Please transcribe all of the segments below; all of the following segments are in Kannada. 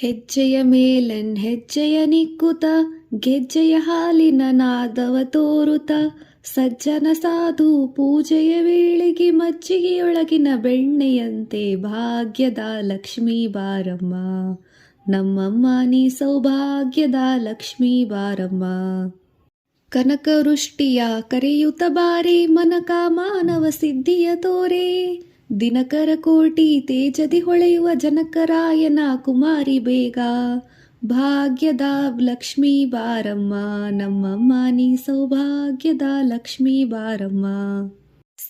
ಹೆಜ್ಜೆಯ ಮೇಲೆನ್ ಹೆಜ್ಜೆಯ ನಿಕ್ಕುತ, ಗೆಜ್ಜೆಯ ಹಾಲಿನ ನಾದವ ತೋರುತ. ಸಜ್ಜನ ಸಾಧು ಪೂಜೆಯ ವೇಳೆಗೆ ಮಜ್ಜಿಗೆಯೊಳಗಿನ ಬೆಣ್ಣೆಯಂತೆ ಭಾಗ್ಯದ ಲಕ್ಷ್ಮೀ ಬಾರಮ್ಮ. ನಮ್ಮಮ್ಮ, ನೀ ಸೌಭಾಗ್ಯದ ಲಕ್ಷ್ಮೀ ಬಾರಮ್ಮ. ಕನಕವೃಷ್ಟಿಯ ಕರೆಯುತ ಬಾರಿ ಮನಕ ಮಾನವ ಸಿದ್ಧಿಯ ತೋರೆ. ದಿನಕರ ಕೋಟಿ ತೇಜದಿ ಹೊಳೆಯುವ ಜನಕರಾಯನ ಕುಮಾರಿ ಬೇಗ. ಭಾಗ್ಯದ ಲಕ್ಷ್ಮೀ ಬಾರಮ್ಮ ನಮ್ಮಮ್ಮ ನೀ ಸೌಭಾಗ್ಯದ ಲಕ್ಷ್ಮೀ ಬಾರಮ್ಮ.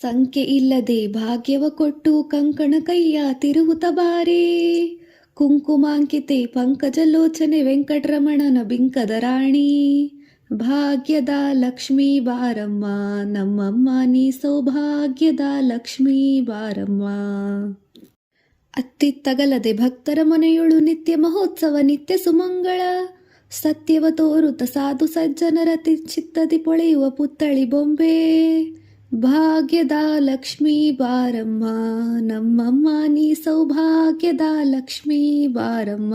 ಸಂಖ್ಯೆ ಇಲ್ಲದೆ ಭಾಗ್ಯವ ಕೊಟ್ಟು ಕಂಕಣ ಕೈಯ ತಿರುಹುತ ಬಾರಿ. ಕುಂಕುಮಾಂಕಿತೆ ಪಂಕಜಲೋಚನೆ ವೆಂಕಟರಮಣನ ಬಿಂಕದ ರಾಣಿ. ಭಾಗ್ಯದ ಲಕ್ಷ್ಮೀ ಬಾರಮ್ಮ, ನಮ್ಮಮ್ಮ ನೀ ಸೌಭಾಗ್ಯದ ಲಕ್ಷ್ಮೀ ಬಾರಮ್ಮ. ಅತ್ತಿತ್ತಗಲದೆ ಭಕ್ತರ ಮನೆಯೊಳು ನಿತ್ಯ ಮಹೋತ್ಸವ, ನಿತ್ಯ ಸುಮಂಗಳ. ಸತ್ಯವ ತೋರುತ ಸಾಧು ಸಜ್ಜನರ ಚಿತ್ತದಿ ಪೊಳೆಯುವ ಪುತ್ತಳಿ ಬೊಂಬೆ. ಭಾಗ್ಯದ ಲಕ್ಷ್ಮೀ ಬಾರಮ್ಮ, ನಮ್ಮಮ್ಮ ನೀ ಸೌಭಾಗ್ಯದ ಲಕ್ಷ್ಮೀ ಬಾರಮ್ಮ.